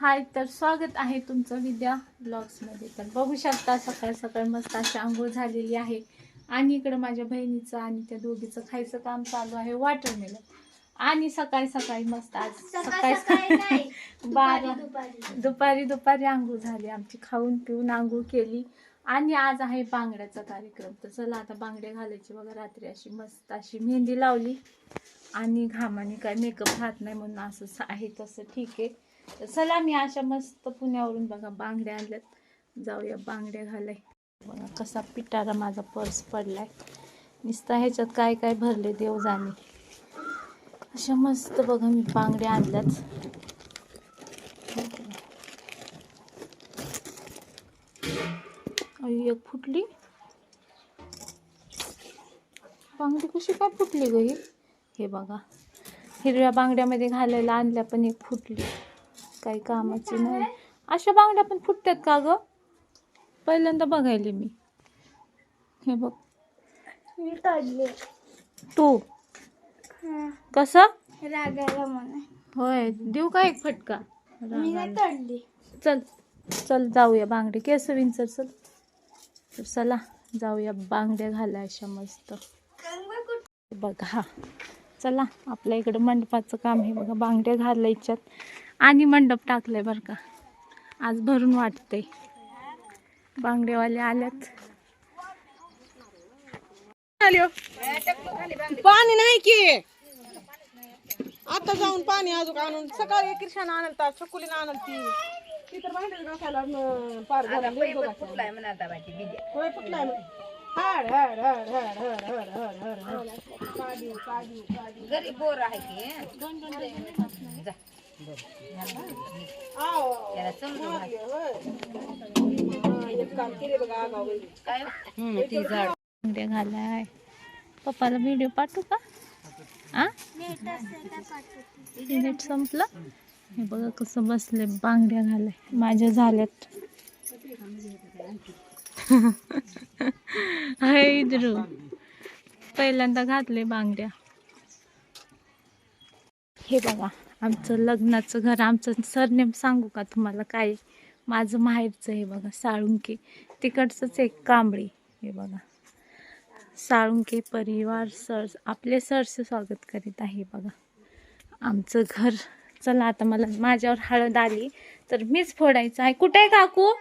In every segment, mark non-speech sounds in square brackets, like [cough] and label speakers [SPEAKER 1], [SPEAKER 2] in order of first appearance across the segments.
[SPEAKER 1] हाय तर स्वागत आहे तुमचं विद्या ब्लॉग्समध्ये तर बघू शकता सकाळ सकाळ मस्त अशी आंघोळ झालेली आहे. आणि इकडं माझ्या बहिणीचं आणि त्या दोघीचं खायचं काम चालू आहे वॉटरमेलन आणि सकाळी सकाळी मस्त आज
[SPEAKER 2] सकाळ सकाळी [laughs]
[SPEAKER 1] बारा
[SPEAKER 2] दुपारी
[SPEAKER 1] दुपारी दुपारी आंघोळ झाली आमची खाऊन पिऊन आंघोळ केली. आणि आज आहे बांगड्याचा कार्यक्रम. तर चला आता बांगड्या घालायची बघा रात्री अशी मस्त अशी मेहंदी लावली. आणि घामाने काय मेकअप राहत नाही म्हणून असं आहे तसं ठीक आहे. तर चला मी अशा मस्त पुण्यावरून बघा बांगड्या आणल्यात. जाऊया बांगड्या घालाय. बघा कसा पिटारा माझा पर्स पडलाय. नुसता ह्याच्यात काय काय भरले देव जाणे अशा मस्त बघा मी बांगड्या आणल्यात. एक फुटली. बांगडी कशी काय फुटली ग ही? हे बघा. हिरव्या बांगड्यामध्ये घालायला आणल्या पण एक फुटली. काही कामाची नाही. अशा बांगड्या पण फुटतात का ग? पहिल्यांदा बघायले मी. हे बघ.
[SPEAKER 2] मी काढले.
[SPEAKER 1] तू? कसं?
[SPEAKER 2] रागायला म्हणा.
[SPEAKER 1] होय. देऊ का एक फटका? चल चल जाऊया बांगडे. केस विंचर चल तर चला जाऊया बांगड्या घाला अशा मस्त. बघा. हा चला आपल्या इकडं मंडपाचं काम आहे बघा. बांगड्या घालायच्यात. आणि मंडप टाकलंय बरं का. आज भरून वाटतंय. बांगडेवाले आल्यात.
[SPEAKER 3] पाणी नाही की. आता जाऊन पाणी अजून आणून. सकाळी किरशानं आणल तर चकुलीनं आणल ती तर भांडे घासायला न पार झाला. लय बघा. होय फुटलाय म्हणे. हाड हाड हाड हाड हाड हाड हाड हाड हाड. काढीव, काढीव, काढीव. आव. ती झाड
[SPEAKER 1] बांगड्या घालाय पप्पाला व्हिडिओ पाठवू का? आ नेट संपलं हे बघा कसं बसले बांगड्या घालाय माझ्या झाल्यात हाय ध्रुव पहिल्यांदा घातले बांगड्या हे बघा आमचं लग्नाचं घर आमचं सरनेम सांगू का तुम्हाला काय? माझं माहेरचं हे बघा साळुंके. तिकडचंच एक कांबळी हे बघा. साळुंके परिवार सर आपले सरचं स्वागत करीत आहे बघा. आमचं घर चला आता मला माझ्यावर हळद आली तर मीच फोडायचं आहे. कुठे आहे काकू?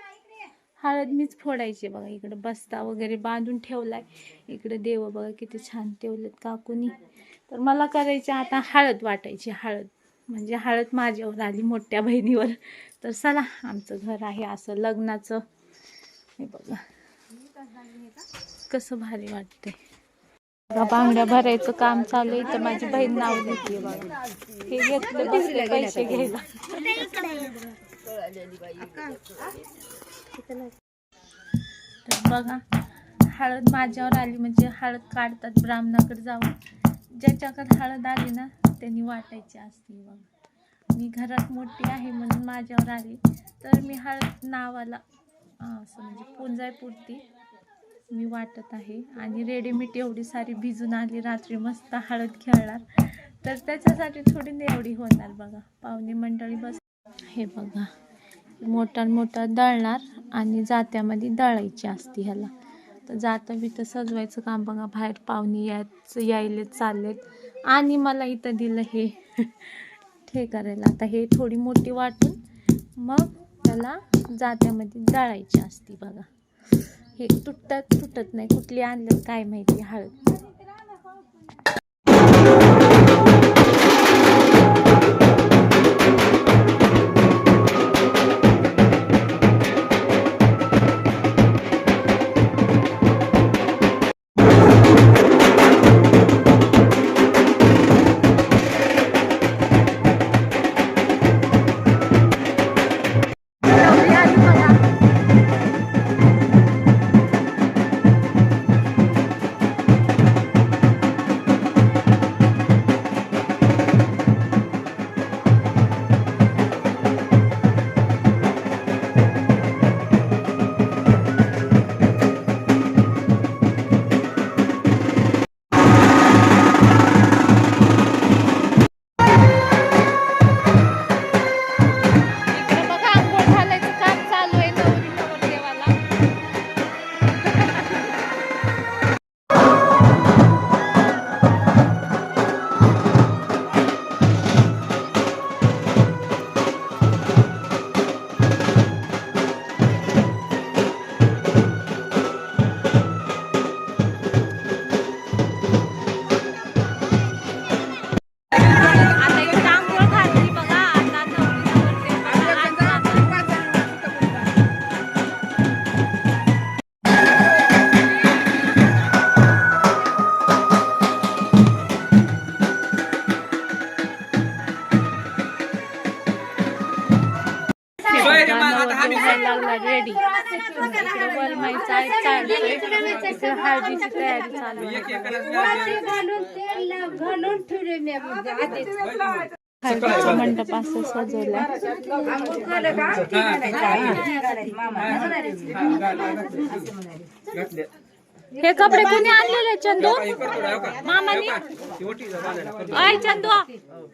[SPEAKER 1] हळद मीच फोडायची बघा. इकडे बस्ता वगैरे बांधून ठेवलाय. इकडे देव बघा किती छान ठेवलेत काकूनी. तर मला करायची आता हळद वाटायची हळद. म्हणजे हळद माझ्यावर आली मोठ्या बहिणीवर. तर चला आमचं घर आहे असं लग्नाचं. हे बघा. कसं भारी वाटतंय. बांगड्या भरायचं काम चालू आहे. तर माझी बहीण नाव घेतली बघा. हे घेतलं पैसे घ्यायला. तर बघा हळद माझ्यावर आली. म्हणजे हळद काढतात ब्राह्मणाकडे जाऊन. ज्याच्याकडे हळद आली ना त्यांनी वाटायची असते बघा. मी घरात मोठी आहे म्हणून माझ्यावर आली. तर मी हळद नावाला असं म्हणजे पुंजायपुरती मी वाटत आहे. आणि रेडीमेड एवढी सारी भिजून आली रात्री मस्त हळद खेळणार. तर त्याच्यासाठी थोडी नेवडी होणार बघा. पाहुणे मंडळी बस हे बघा. मोठा मोठा दळणार आणि जात्यामध्ये दळायची असते ह्याला. तर जातं बितं सजवायचं काम बघा. बाहेर पाहुणे यायचं यायले चाललेत. आणि मला इथं दिलं हे. हे करायला. आता हे थोडी मोठी वाटून मग त्याला जात्यामध्ये जाळायची असते बघा. हे तुटत तुटत नाही. कुठली आणलं काय माहिती? हळद. रेडी वलमाईचा चालतोय हळदीची तयारी चालू आहे.
[SPEAKER 2] घालून तेल घालून ठेवले मी आधीच
[SPEAKER 1] हळदीचा मंडप असं सजवलाय. हे. कपडे कुणी आणलेले चंदू? मामाने? अय चंदू.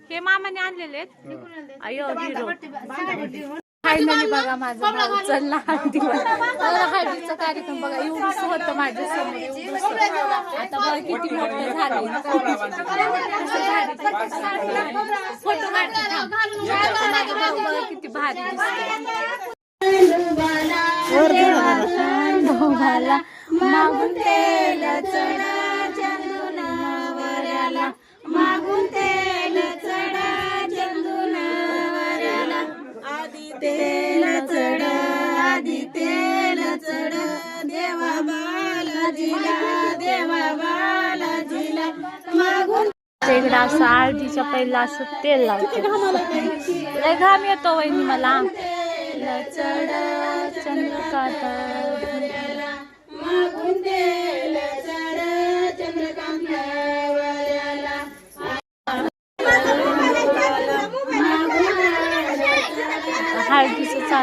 [SPEAKER 1] हे मामाने आणलेले आहेत? अयो हिरो. फायनली बघा माझा भाऊ चलला हळदीवर तर हळदीचा कार्यक्रम बघा. एवढंच होतं माझ्यासमोर एवढंच. आता बघ किती मोठं झालंय फोटो काढते किती भारी भाला मागून तेल चढा चंदुनावऱ्याला. मागून तेल चढ आधी तेल चढ. देवा बालाजीला देवा बालाजीला. मागून आळतीच्या पहिला असं तेल लावतो. घाम येतो वहिनी मला. चढ चंद्रकांत.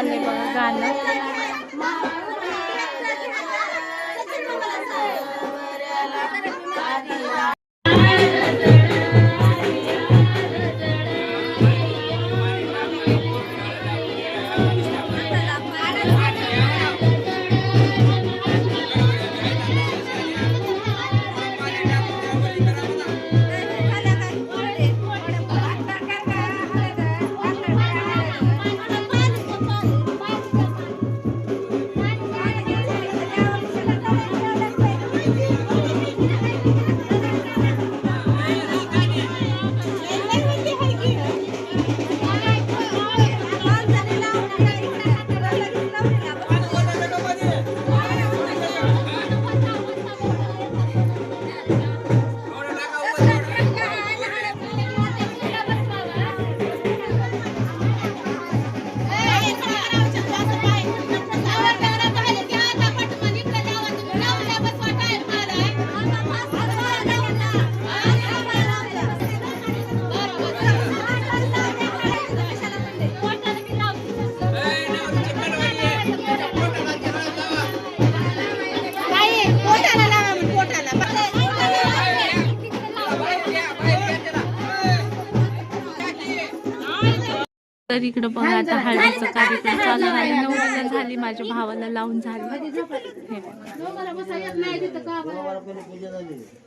[SPEAKER 1] हळदीचं चाललंय बघा गाणं तर इकडं बघा आता हळदीचा कार्यक्रम चालू झाला. नवरीला झाली माझ्या भावाला लावून झाली.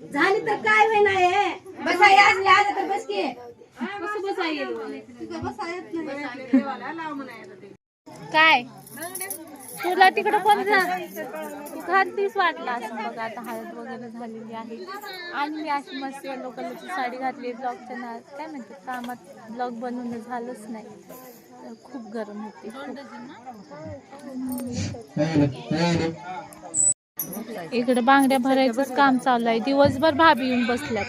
[SPEAKER 2] झाली. तर काय होईना बसा आज आज तर बस की.
[SPEAKER 1] काय? तुला तिकडं पण जा वाटला असं? बघा आता हळद वगैरे झालेली आहे. आणि मी अशी मस्त येलो कलरची साडी घातली. ब्लॉगच्या ना काय म्हणते? कामात ब्लॉग बनवणं झालंच नाही. तर खूप गरम होते. इकडे बांगड्या भरायचंच काम चालू आहे. दिवसभर भाभी येऊन बसल्यात.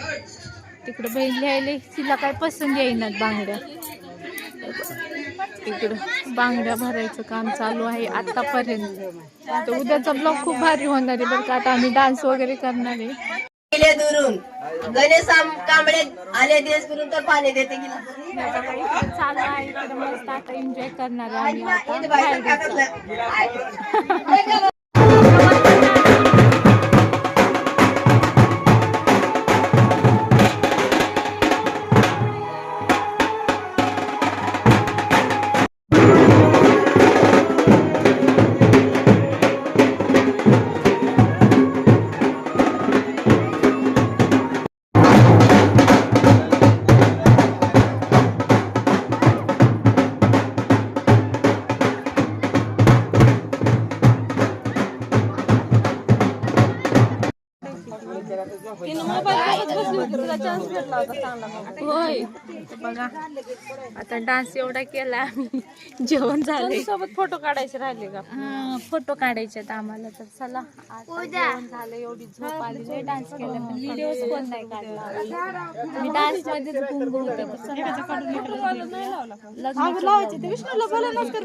[SPEAKER 1] तिकडे बहीण लिहायला तिला काय पसंत येईनात बांगड्या. इकडं बांगड्या भरायचं काम चालू आहे आतापर्यंत. तर उद्याचा ब्लॉग खूप भारी होणार आहे बरं का. आता आम्ही डान्स वगैरे करणार आहे.
[SPEAKER 4] गेले दुरून. गणेश कांबळे आले दिवस करून तर पाणी देते
[SPEAKER 1] चालू आहे मस्त आता एन्जॉय करणार आहे [laughs] होय. बघा आता डान्स एवढा केला आम्ही. जेवण झाले
[SPEAKER 3] सोबत फोटो काढायचे राहिले का?
[SPEAKER 1] फोटो काढायचे आहेत आम्हाला तर. चला जेवण झालं एवढी झोप आली. डान्स केला. व्हिडिओ पण नाही काढला. मी डान्स मध्येच गुंग होते
[SPEAKER 3] लावायचे ते. विष्णूला बोला नसकर